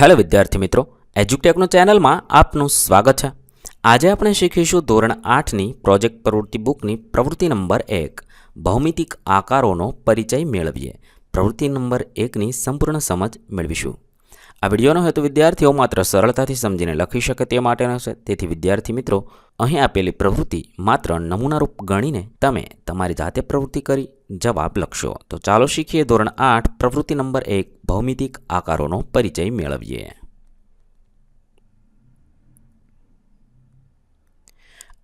Hello વિદ્યાર્થી મિત્રો, એજ્યુટેકનો ચેનલમાં આપનું સ્વાગત છે. આજે આપણે શીખીશું ધોરણ આઠની પ્રોજેક્ટ પ્રવૃત્તિ બુકની પ્રવૃત્તિ નંબર એક, ભૌમિતિક આકારોનો પરિચય મેળવીએ. પ્રવૃત્તિ નંબર એકની સંપૂર્ણ સમજ મેળવીશું. આ વિડીયોનો હેતુ વિદ્યાર્થીઓ માત્ર સરળતાથી સમજીને લખી શકે તે માટેનો છે. તેથી વિદ્યાર્થી મિત્રો, અહીં આપેલી પ્રવૃત્તિ માત્ર નમૂનારૂપ ગણીને તમે તમારી જાતે પ્રવૃત્તિ કરી જવાબ લખશો. તો ચાલો શીખીએ ધોરણ આઠ, પ્રવૃત્તિ નંબર એક, ભૌમિતિક આકારોનો પરિચય મેળવીએ.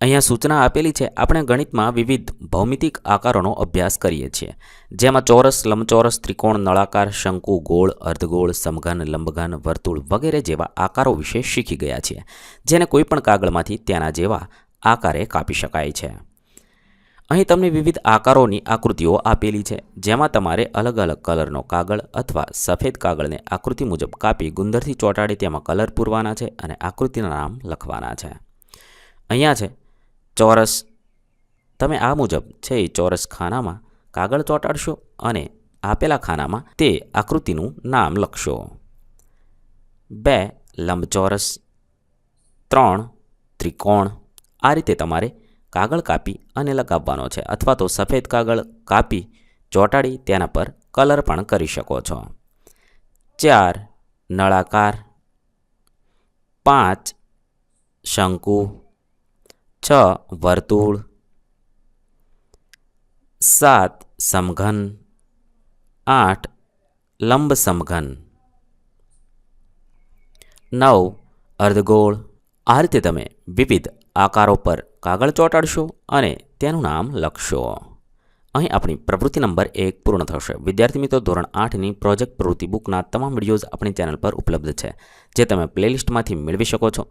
અહીંયા સૂચના આપેલી છે, આપણે ગણિતમાં વિવિધ ભૌમિતિક આકારોનો અભ્યાસ કરીએ છીએ. જેમાં ચોરસ, લંબચોરસ, ત્રિકોણ, નળાકાર, શંકુ, ગોળ, અર્ધગોળ, સમઘન, લંબઘન, વર્તુળ વગેરે જેવા આકારો વિશે શીખી ગયા છીએ, જેને કોઈપણ કાગળમાંથી તેના જેવા આકારે કાપી શકાય છે. અહીં તમને વિવિધ આકારોની આકૃતિઓ આપેલી છે, જેમાં તમારે અલગ અલગ કલરનો કાગળ અથવા સફેદ કાગળને આકૃતિ મુજબ કાપી ગુંદરથી ચોંટાડી તેમાં કલર પૂરવાના છે અને આકૃતિના નામ લખવાના છે. અહીંયા છે, ચોરસ. તમે આ મુજબ છે એ ચોરસ ખાનામાં કાગળ ચોંટાડશો અને આપેલા ખાનામાં તે આકૃતિનું નામ લખશો. બે, લંબચોરસ. ત્રણ, ત્રિકોણ. આ રીતે તમારે કાગળ કાપી અને લગાવવાનો છે અથવા તો સફેદ કાગળ કાપી, ચોંટાડી તેના પર કલર પણ કરી શકો છો. ચાર, નળાકાર. પાંચ, શંકુ. છ, વર્તુળ. સાત, સમઘન. આઠ, લંબ સમઘન. નવ, અર્ધગોળ. આ રીતે તમે વિવિધ આકારો પર કાગળ ચોંટાડશો અને તેનું નામ લખશો. અહીં આપણી પ્રવૃત્તિ નંબર એક પૂર્ણ થશે. વિદ્યાર્થી મિત્રો, ધોરણ આઠની પ્રોજેક્ટ પ્રવૃત્તિ બુકના તમામ વિડીયોઝ આપણી ચેનલ પર ઉપલબ્ધ છે, જે તમે પ્લેલિસ્ટમાંથી મેળવી શકો છો.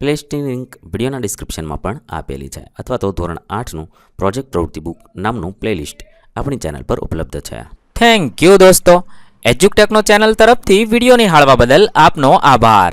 પ્લેલિસ્ટની લિંક વિડીયોના ડિસ્ક્રિપ્શનમાં પણ આપેલી છે, અથવા તો ધોરણ આઠનું પ્રોજેક્ટ પ્રવૃત્તિ બુક નામનું પ્લેલિસ્ટ આપણી ચેનલ પર ઉપલબ્ધ છે. થેન્ક યુ દોસ્તો. એજ્યુકટેકનો ચેનલ તરફથી વીડિયો નિહાળવા બદલ આપનો આભાર.